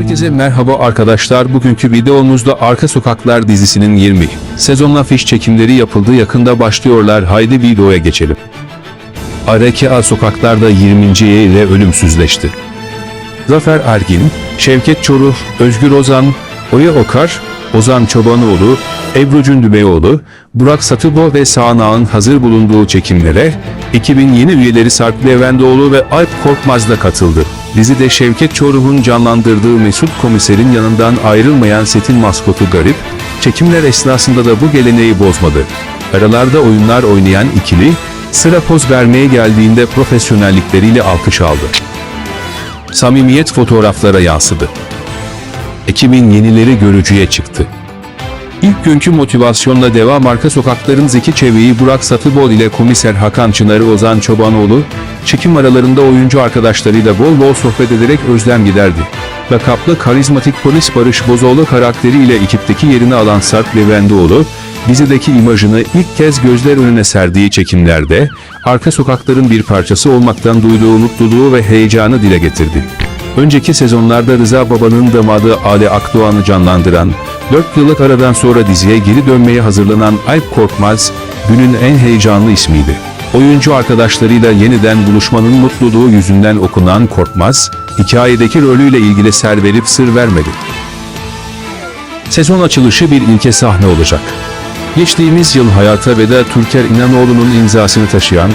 Herkese merhaba arkadaşlar. Bugünkü videomuzda Arka Sokaklar dizisinin 20 sezonla fiş çekimleri yapıldı. Yakında başlıyorlar. Haydi videoya geçelim. RKA sokaklarda 20. ile ölümsüzleşti. Zafer Ergin, Şevket Çoruh, Özgür Ozan, Oya Okar, Ozan Çobanoğlu, Ebru Cündübeyoğlu, Burak Satıbo ve Sağnağ'ın hazır bulunduğu çekimlere ekibin yeni üyeleri Sarp Levendoğlu ve Alp Korkmaz da katıldı. Dizide Şevket Çoruh'un canlandırdığı Mesut Komiser'in yanından ayrılmayan setin maskotu Garip, çekimler esnasında da bu geleneği bozmadı. Aralarda oyunlar oynayan ikili, sıra poz vermeye geldiğinde profesyonellikleriyle alkış aldı. Samimiyet fotoğraflara yansıdı. Ekibin yenileri görücüye çıktı. İlk günkü motivasyonla devam arka sokakların Zeki Çevik'i Burak Satıbol ile komiser Hakan Çınar'ı Ozan Çobanoğlu, çekim aralarında oyuncu arkadaşlarıyla bol bol sohbet ederek özlem giderdi. Lakaplı karizmatik polis Barış Bozoğlu karakteriyle ekipteki yerini alan Sarp Levendoğlu, dizideki imajını ilk kez gözler önüne serdiği çekimlerde, arka sokakların bir parçası olmaktan duyduğu mutluluğu ve heyecanı dile getirdi. Önceki sezonlarda Rıza Baba'nın damadı Ali Akdoğan'ı canlandıran, 4 yıllık aradan sonra diziye geri dönmeye hazırlanan Alp Korkmaz, günün en heyecanlı ismiydi. Oyuncu arkadaşlarıyla yeniden buluşmanın mutluluğu yüzünden okunan Korkmaz, hikayedeki rolüyle ilgili ser verip sır vermedi. Sezon açılışı bir ilke sahne olacak. Geçtiğimiz yıl hayata veda Türker İnanoğlu'nun imzasını taşıyan,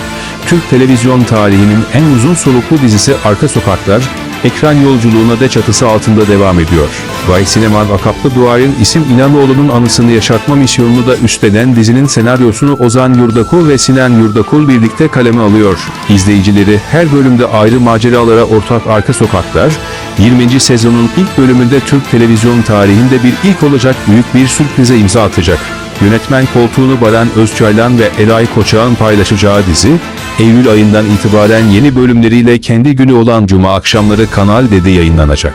Türk televizyon tarihinin en uzun soluklu dizisi Arka Sokaklar, ekran yolculuğuna da çatısı altında devam ediyor. Vay Sinema lakaplı duayen isim İnanoğlu'nun anısını yaşatma misyonunu da üstlenen dizinin senaryosunu Ozan Yurdakul ve Sinan Yurdakul birlikte kaleme alıyor. İzleyicileri her bölümde ayrı maceralara ortak Arka Sokaklar, 20. sezonun ilk bölümünde Türk televizyon tarihinde bir ilk olacak büyük bir sürprize imza atacak. Yönetmen koltuğunu Baran Özçaylan ve Eray Koçak'ın paylaşacağı dizi, Eylül ayından itibaren yeni bölümleriyle kendi günü olan Cuma akşamları Kanal D'de yayınlanacak.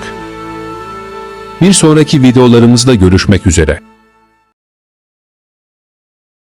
Bir sonraki videolarımızda görüşmek üzere.